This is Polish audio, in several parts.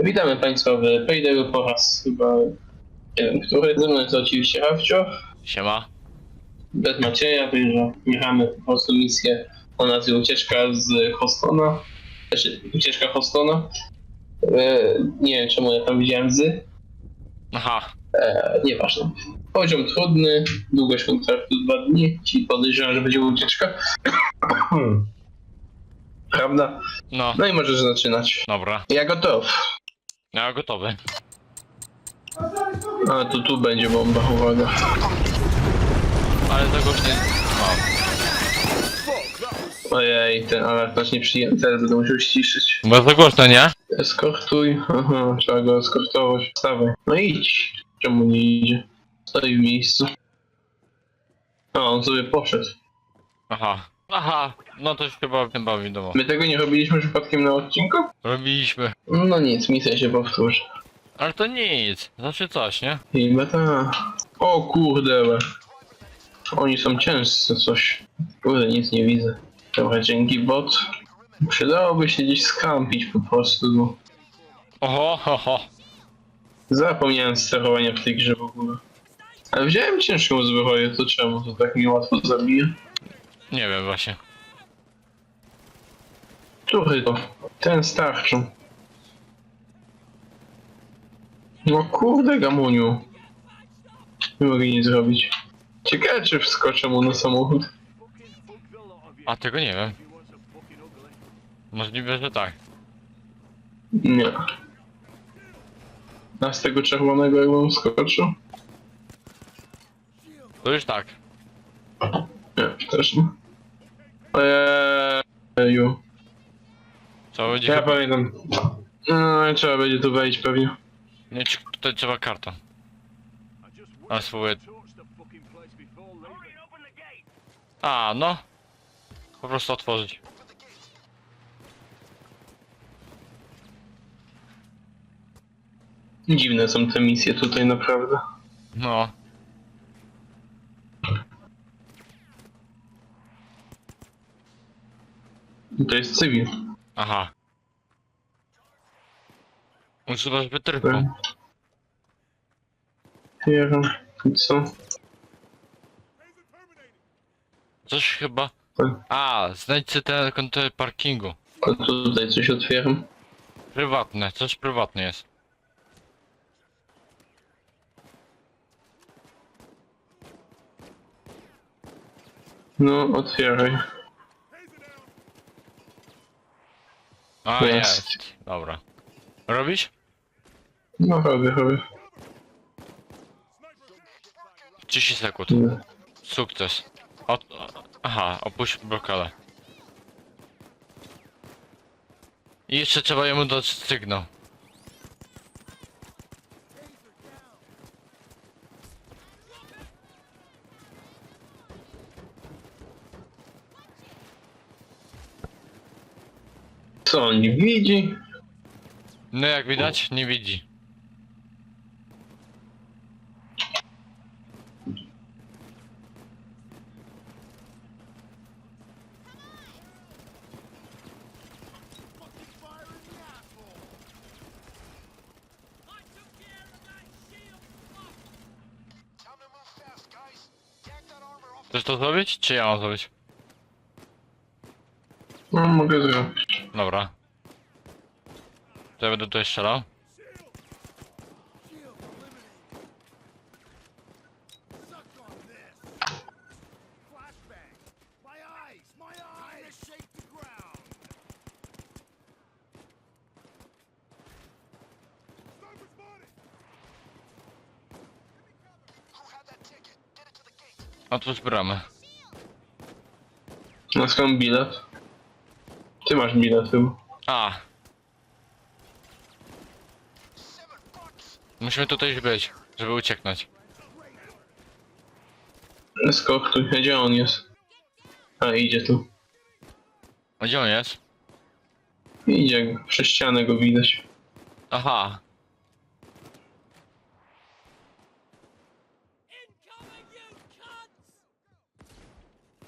Witamy Państwa w Payday'u po raz chyba nie wiem, który. Ze mną jest oczywiście Hawcio, Siema. bez Macieja, także jechamy po prostu misję o nazwie Ucieczka z Hostona. Znaczy, Ucieczka Hostona. E, nie wiem czemu ja tam widziałem z. Aha, E, nieważne. Poziom trudny, długość kontraktu 2 dni. Ci podejrzewam, że będzie ucieczka. Prawda? no, No i możesz zaczynać. dobra. Ja gotów. Ja gotowy. A to tu będzie bomba, uwaga. Ale tego już nie... O. Ojej, ten alarm nasz nie przyjęty, teraz będę musiał ściszyć. Za głośno, nie? Eskortuj. Aha, trzeba go eskortować. Wstawaj. No idź. Czemu nie idzie? Stoi w miejscu. A, on sobie poszedł. Aha. Aha, no to już chyba, chyba wiadomo. My tego nie robiliśmy przypadkiem na odcinku? Robiliśmy. No nic, misja się powtórzy. Ale to nic. Znaczy coś, nie? Chyba ta. O kurde. Oni są ciężcy, coś. Kurde, nic nie widzę. Dobra, dzięki bot. Przydałoby się gdzieś skampić po prostu, bo Oho, ho, ho. zapomniałem sterowania w tej grze w ogóle. Ale wziąłem ciężką zbroję, to czemu to tak mi łatwo zabije? Nie wiem właśnie. Który to? Ten starczą. No kurde gamuniu. Nie mogę nic zrobić. Ciekawe czy wskoczę mu na samochód. A tego nie wiem. Możliwe, że tak. Nie. A z tego czerwonego jakbym skoczył? To już tak. Nie, też nie. Ojeju. Trzeba będzie... Ja chyba- pamiętam. No, trzeba będzie tu wejść pewnie. Nie, czy- tutaj trzeba karta. A swoje... A, no. Po prostu otworzyć. Dziwne są te misje tutaj naprawdę. No. To jest cywil. Aha. Używasz wytrychu. Nie wiem. I co? Coś chyba... A, znajdź sobie ten konto parkingu. A tutaj coś otwieram. Prywatne, coś prywatne jest. No, otwieraj. A, Jest. Dobra. Robisz? No, robię, robię. 30 sekund. Nie. Sukces. O, aha, opuść blokadę. I jeszcze trzeba jemu dać sygnał. Co, on nie widzi? No jak widać, nie widzi. Chcesz to zrobić, czy ja mam zrobić? No, mogę zrobić. Dobra. To ja będę tutaj strzelał. Otwórz bramę. Na skąd bilet? Ty masz bilet chyba. A, Seven bucks! musimy tutaj być, żeby ucieknąć. Eskortuj, gdzie on jest? A, idzie tu. A gdzie on jest? Idzie, przez ścianę go widać. Aha.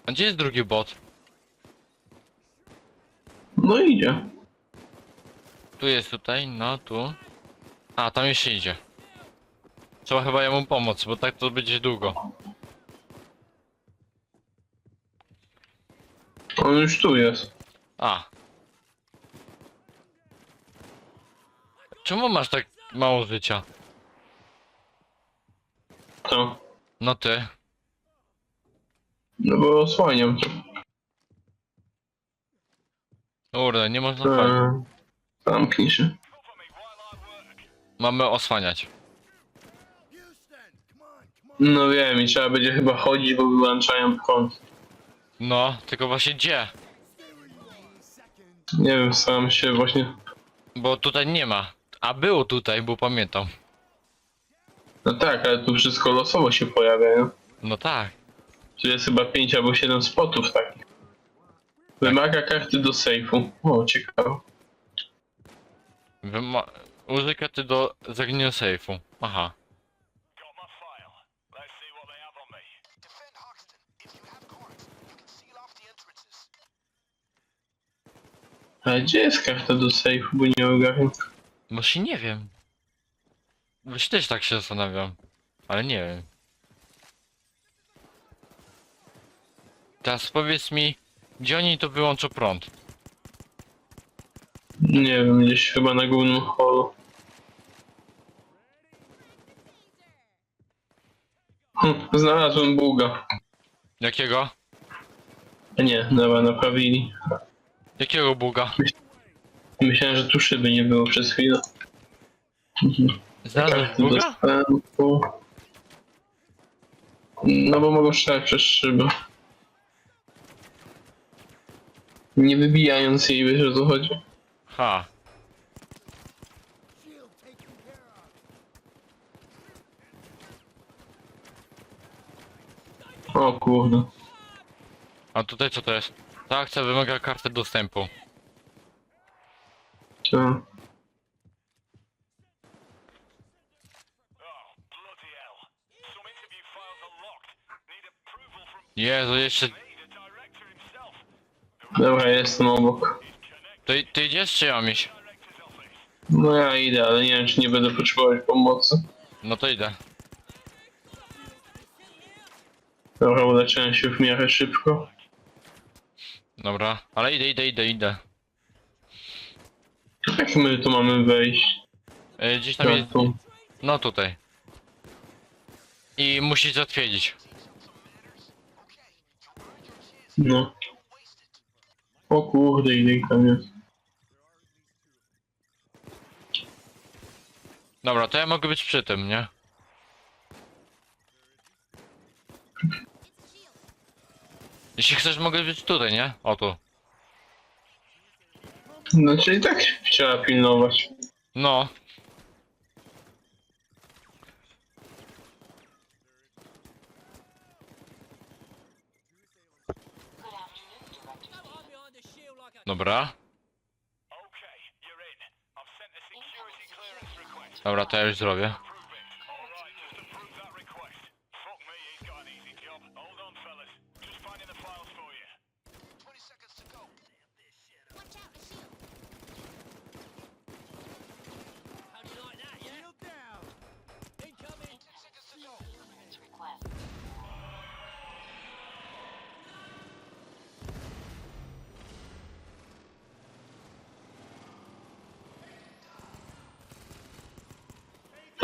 A gdzie jest drugi bot? No idzie. Tu jest tutaj, no tu. A, tam jeszcze idzie. Trzeba chyba jemu pomóc, bo tak to będzie długo. On już tu jest. A. Czemu masz tak mało życia? To. No ty. No bo osłaniam. Kurde, nie można fajnie. Eee, Zamknij się. Mamy osłaniać. No wiem i trzeba będzie chyba chodzić, bo wyłączają prąd. No, tylko właśnie gdzie? Nie wiem, staram się właśnie... Bo tutaj nie ma. A było tutaj, bo pamiętam. No tak, ale tu wszystko losowo się pojawia, nie? No tak. Tu jest chyba 5 albo 7 spotów takich. Wymaga karty do sejfu. O, ciekawe. Wyma użyj karty do zaginionego sejfu. Aha. Got my file. Let's see what they have on me. Defend Hoxton. If you have cards, you can seal off the entrances. Ale gdzie jest karta do sejfu, bo nie ogarniam. Właśnie nie wiem. Właśnie też tak się zastanawiam. Ale nie wiem. Teraz powiedz mi, gdzie oni to wyłączą prąd? Nie wiem, gdzieś chyba na głównym holu. Hm, znalazłem buga. Jakiego? Nie, dobra, naprawili. Jakiego buga? Myślałem, że tu szyby nie było przez chwilę. Mhm. Znalazłeś Karty buga? dostępu. No bo mogą strzelać przez szybę. Nie wybijając jej, wiesz o co chodzi? Ha. O kurde. A tutaj co to jest? Ta akcja wymaga karty dostępu. To... Oh, bloody Dobra, jestem obok. Ty, ty idziesz czy ja mam iść? No ja idę, ale nie wiem, czy nie będę potrzebować pomocy. No to idę. Dobra, uleczyłem się w miarę szybko. Dobra, ale idę, idę, idę, idę. Jak my tu mamy wejść? E, gdzieś tam jest... tu. No tutaj. I musisz zatwierdzić. No. O kurde, ich tam jest. Dobra, to ja mogę być przy tym, nie? Jeśli chcesz, mogę być tutaj, nie? O tu. No czyli tak trzeba pilnować. No. Dobra. Okay, you're in. I've sent a security clearance request. Dobra, to ja już zrobię.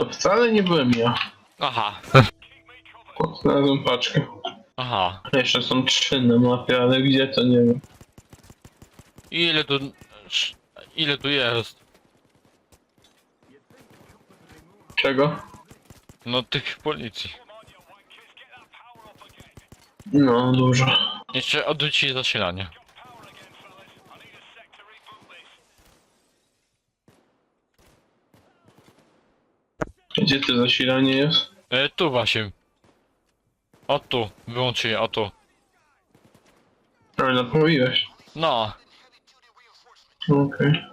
To wcale nie byłem ja. Aha. Znalazłem paczkę. Aha. Jeszcze są trzy na mapie, ale gdzie to nie wiem. Ile tu... Ile tu jest? Czego? No tych policji. No, dużo. Jeszcze odwróci zasilanie. Power again, fellas. I need a sec to reboot this. Gdzie to zasilanie jest? E, tu właśnie. O tu. Wyłączyłem, o tu. Ale naprawiłeś. No. Okej.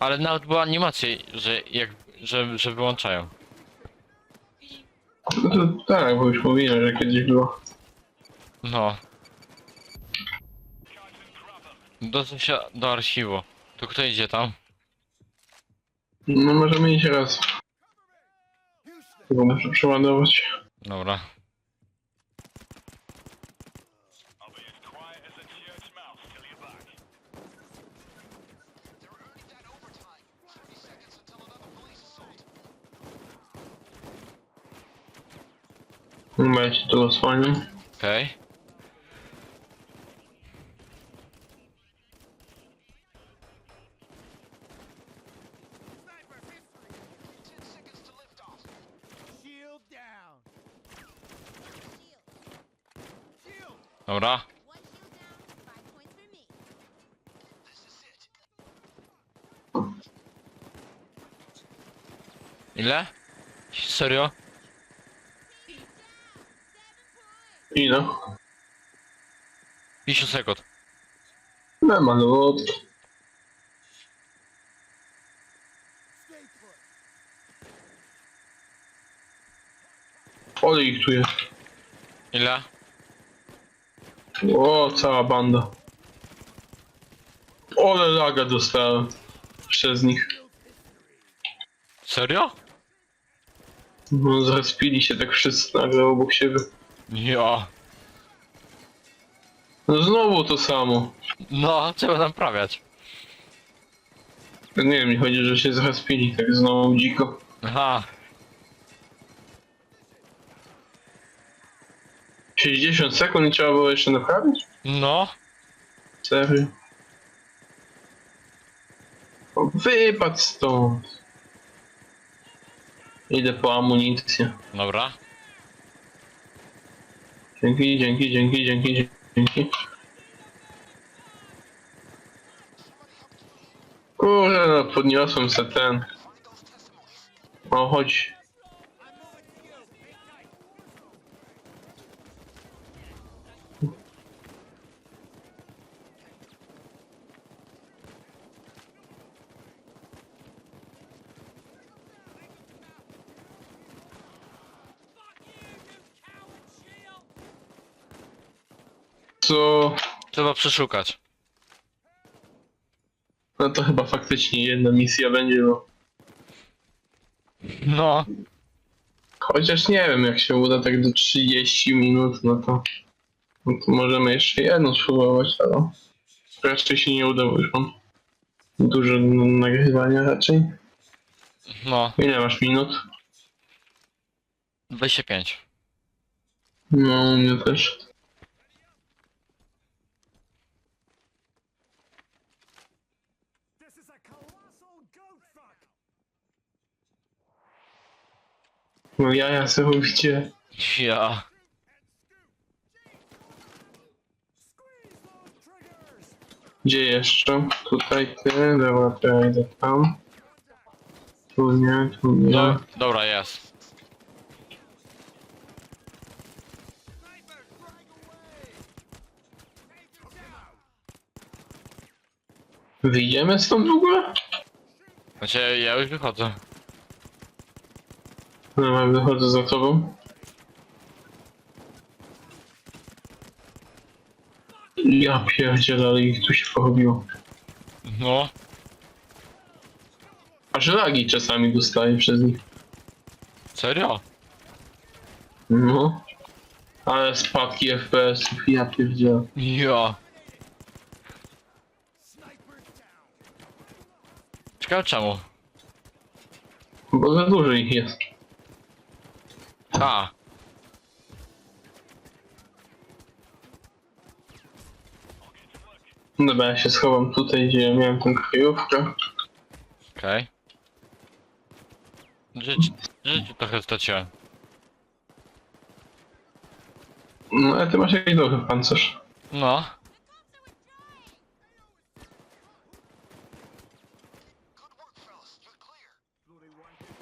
Ale nawet była animacja, że jak... Że, że wyłączają. No to tak, bo już mówiłem, że kiedyś było. No. Do, do archiwu. To kto idzie tam? No możemy iść raz. Tylko muszę przeładować. Dobra. I'll be as quiet as a church mouse till you're back. Chyba ja cię tu osłaniam. Okej. Shield down. Shield. Dobra. Ile? Serio? Ile? 50 sekund. No malutki. Ole ich tu jest. Ile? O, cała banda. Ole laga dostałem. Przez nich. Serio? No, zrespili się tak wszyscy nagle obok siebie. Ja. No znowu to samo. No, trzeba naprawiać. Nie wiem, mi chodzi, że się zrespili tak znowu dziko. Aha. 60 sekund i trzeba było jeszcze naprawić? No. Serio? O, Wypadł stąd. Idę po amunicję. Dobra. Dzięki, dzięki, dzięki, dzięki, dzięki. Kurde, no, podniosłem se ten. O, chodź. Co? Trzeba przeszukać. No to chyba faktycznie jedna misja będzie, no. No. Chociaż nie wiem, jak się uda tak do 30 minut, no to, no to możemy jeszcze jedną spróbować, ale raczej się nie uda, bo już mam dużo nagrywania raczej. No. Ile masz minut? 25. No, mnie też. No jaja sobie gdzie? Ja. Gdzie jeszcze? Tutaj ty, dobra, to ja idę tam. Tu nie, tu nie. No, dobra, jest. Wyjdziemy stąd w ogóle? Znaczy, ja już wychodzę. Dobra, wychodzę za tobą. Ja pierdzielę, ale ich tu się pochodziło. No. Aż lagi czasami dostaję przez nich. Serio? No. Ale spadki FPS-ów, ja pierdzielę. Ja. Ciekawe czemu. Bo za dużo ich jest. A. Dobra, ja się schowam tutaj, gdzie ja miałem tę kryjówkę. Okej. Życie, życie trochę straciłem. No, ale ty masz jakiś dobry pancerz. No. With me.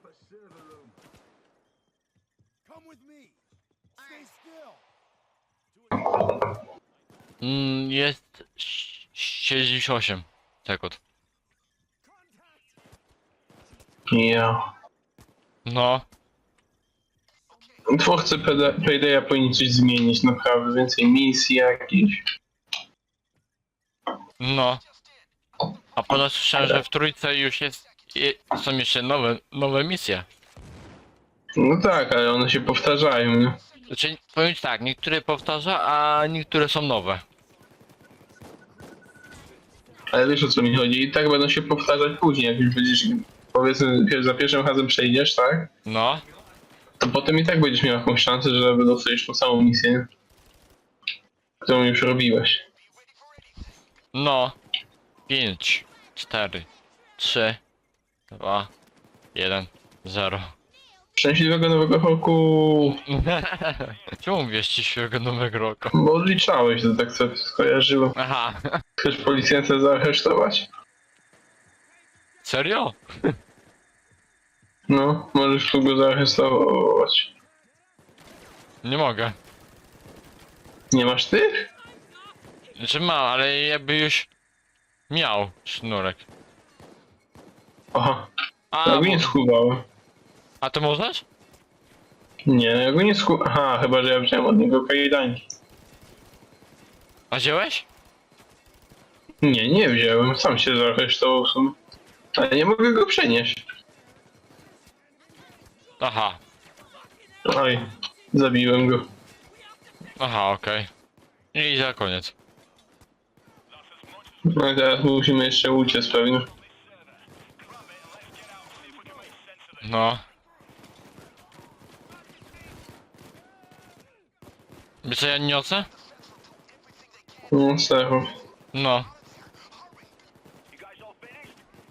Stay still. Mm, jest 78 sekund. Ja. No. Twórcy Paydaya powinni coś zmienić, naprawdę. Więcej misji jakichś. No. A ponoć słyszałem, że w trójce już jest... Są jeszcze nowe, nowe misje. No tak, ale one się powtarzają, nie? Znaczy, powiem ci tak, niektóre powtarza, a niektóre są nowe. Ale wiesz o co mi chodzi? I tak będą się powtarzać później, jak już będziesz, powiedzmy, pier- za pierwszym razem przejdziesz, tak? No. To potem i tak będziesz miał jakąś szansę, żeby dostać tą samą misję, którą już robiłeś. No. 5, 4, 3, 2, 1, 0. Szczęśliwego nowego roku! Czemu mówisz dzisiejszego nowego roku? Bo odliczałeś, to tak sobie skojarzyło. Aha. Chcesz policjanta zaaresztować? Serio? No, możesz tu go zaaresztować. Nie mogę. Nie masz tych? Znaczy mam, ale jakby już miał sznurek. Aha, A, ja mo- schowałem. A to możesz? Nie, ja go nie sku... Aha, chyba, że ja wziąłem od niego kajdanki. A wziąłeś? Nie, nie wziąłem, sam się zaaresztował w sumie. Ale nie mogę go przenieść. Aha. Oj, zabiłem go. Aha, okej. I za koniec. No i teraz musimy jeszcze uciec pewnie. No. Wiesz co ja niosę? No, serio. No.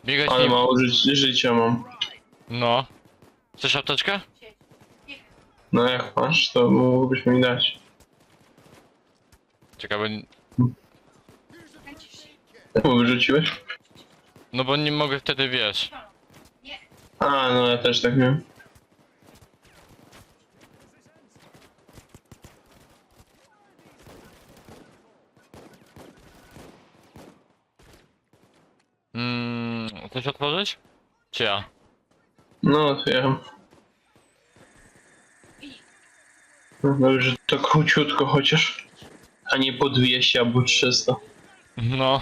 Biegać Ale nie... mało ży życia mam. No. Chcesz apteczkę? No jak masz, to mógłbyś mi dać. Czekaj, bo... Czemu wyrzuciłeś? No bo nie mogę wtedy, wiesz. A, no ja też tak miałem. Mm, chcesz otworzyć? Czy ja? No, otwieram. No, że to króciutko chociaż. A nie po 200 albo 300. No.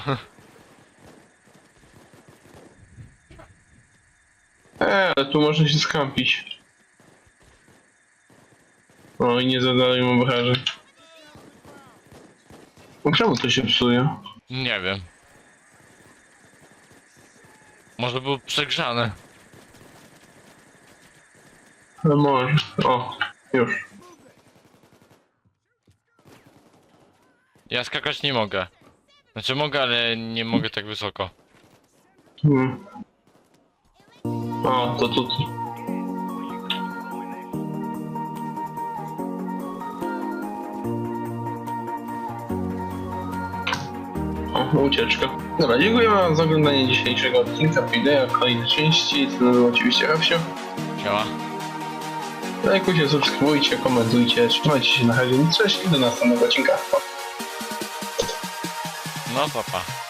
Eee, ale tu można się skampić. O, i nie zadali mu obrażeń. Czemu to się psuje? Nie wiem. Może był przegrzany. Ale może. O, już. Ja skakać nie mogę. Znaczy mogę, ale nie mogę tak wysoko. Hmm. O, to tu. O, ucieczka. Dobra, dziękuję wam za oglądanie dzisiejszego odcinka wideo, kolejne części, to nazywa oczywiście Rafsio. Siema. Lajkujcie, subskrybujcie, komentujcie, trzymajcie się na razie, cześć i do następnego odcinka. No papa.